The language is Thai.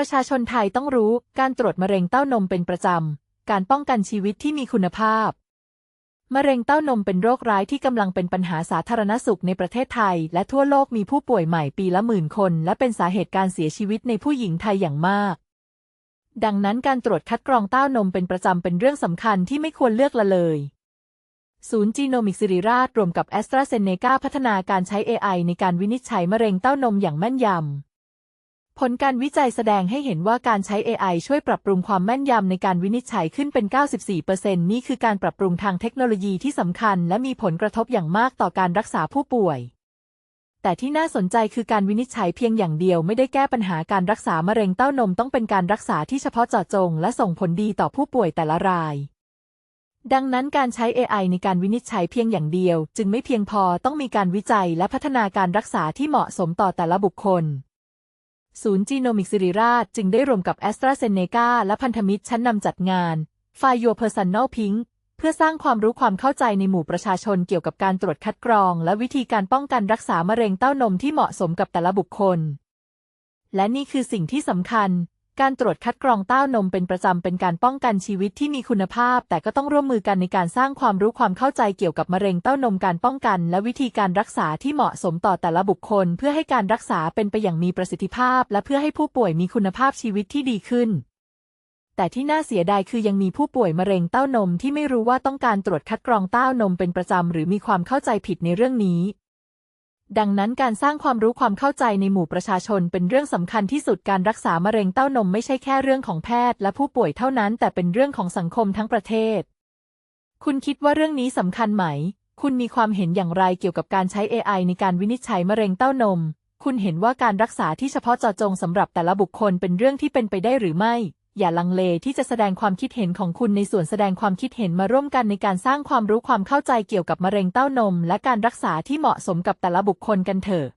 ประชาชนไทยต้องรู้การตรวจมะเร็งเต้านมเป็นประจำ การป้องกันชีวิตที่มีคุณภาพ มะเร็งเต้านมเป็นโรคร้ายที่กำลังเป็นปัญหาสาธารณสุขในประเทศไทย และทั่วโลกมีผู้ป่วยใหม่ปีละหมื่นคน และเป็นสาเหตุการเสียชีวิตในผู้หญิงไทยอย่างมาก ดังนั้นการตรวจคัดกรองเต้านมเป็นประจำเป็นเรื่องสำคัญที่ไม่ควรเลือกละเลยศูนย์จีโนมิกสิริราชรวมกับแอสตราเซเนกาพัฒนาการใช้ AI ในการวินิจฉัยมะเร็งเต้านมอย่างแม่นยำ ผลการวิจัยแสดงให้เห็นว่าการใช้ AI ช่วยปรับปรุงความแม่นยำในการวินิจฉัยขึ้นเป็น 94%นี่คือการปรับปรุงทางเทคโนโลยีที่สำคัญ และมีผลกระทบอย่างมากต่อการรักษาผู้ป่วย แต่ที่น่าสนใจคือการวินิจฉัยเพียงอย่างเดียวไม่ได้แก้ปัญหาการรักษามะเร็งเต้านมต้องเป็นการรักษาที่เฉพาะเจาะจง และส่งผลดีต่อผู้ป่วยแต่ละราย ดังนั้นการใช้ AI ในการวินิจฉัยเพียงอย่างเดียว จึงไม่เพียงพอต้องมีการวิจัยและพัฒนาการรักษาที่เหมาะสมต่อแต่ละบุคคล ศูนย์จีโนมิกสิริราชจึงได้รวมกับแอสตราเซเนกาและพันธมิตรชั้นนำจัดงาน f i Your Personal Pink เพื่อสร้างความรู้ความเข้าใจในหมู่ประชาชนเกี่ยวกับการตรวจคัดกรอง และวิธีการป้องกันรักษามะเร็งเต้านมที่เหมาะสมกับแต่ละบุคคล และนี่คือสิ่งที่สำคัญ การตรวจคัดกรองเต้านมเป็นประจำเป็นการป้องกันชีวิตที่มีคุณภาพ แต่ก็ต้องร่วมมือกันในการสร้างความรู้ความเข้าใจเกี่ยวกับมะเร็งเต้านมการป้องกัน และวิธีการรักษาที่เหมาะสมต่อแต่ละบุคคล เพื่อให้การรักษาเป็นไปอย่างมีประสิทธิภาพ และเพื่อให้ผู้ป่วยมีคุณภาพชีวิตที่ดีขึ้น แต่ที่น่าเสียดายคือยังมีผู้ป่วยมะเร็งเต้านมที่ไม่รู้ว่าต้องการตรวจคัดกรองเต้านมเป็นประจำหรือมีความเข้าใจผิดในเรื่องนี้ ดังนั้นการสร้างความรู้ความเข้าใจในหมู่ประชาชนเป็นเรื่องสำคัญที่สุดการรักษามะเร็งเต้านมไม่ใช่แค่เรื่องของแพทย์และผู้ป่วยเท่านั้น แต่เป็นเรื่องของสังคมทั้งประเทศ คุณคิดว่าเรื่องนี้สำคัญไหม คุณมีความเห็นอย่างไรเกี่ยวกับการใช้ AI ในการวินิจฉัยมะเร็งเต้านม คุณเห็นว่าการรักษาที่เฉพาะเจาะจงสำหรับแต่ละบุคคลเป็นเรื่องที่เป็นไปได้หรือไม่ อย่าลังเลที่จะแสดงความคิดเห็นของคุณในส่วนแสดงความคิดเห็นมาร่วมกันในการสร้างความรู้ความเข้าใจเกี่ยวกับมะเร็งเต้านม และการรักษาที่เหมาะสมกับแต่ละบุคคลกันเถอะ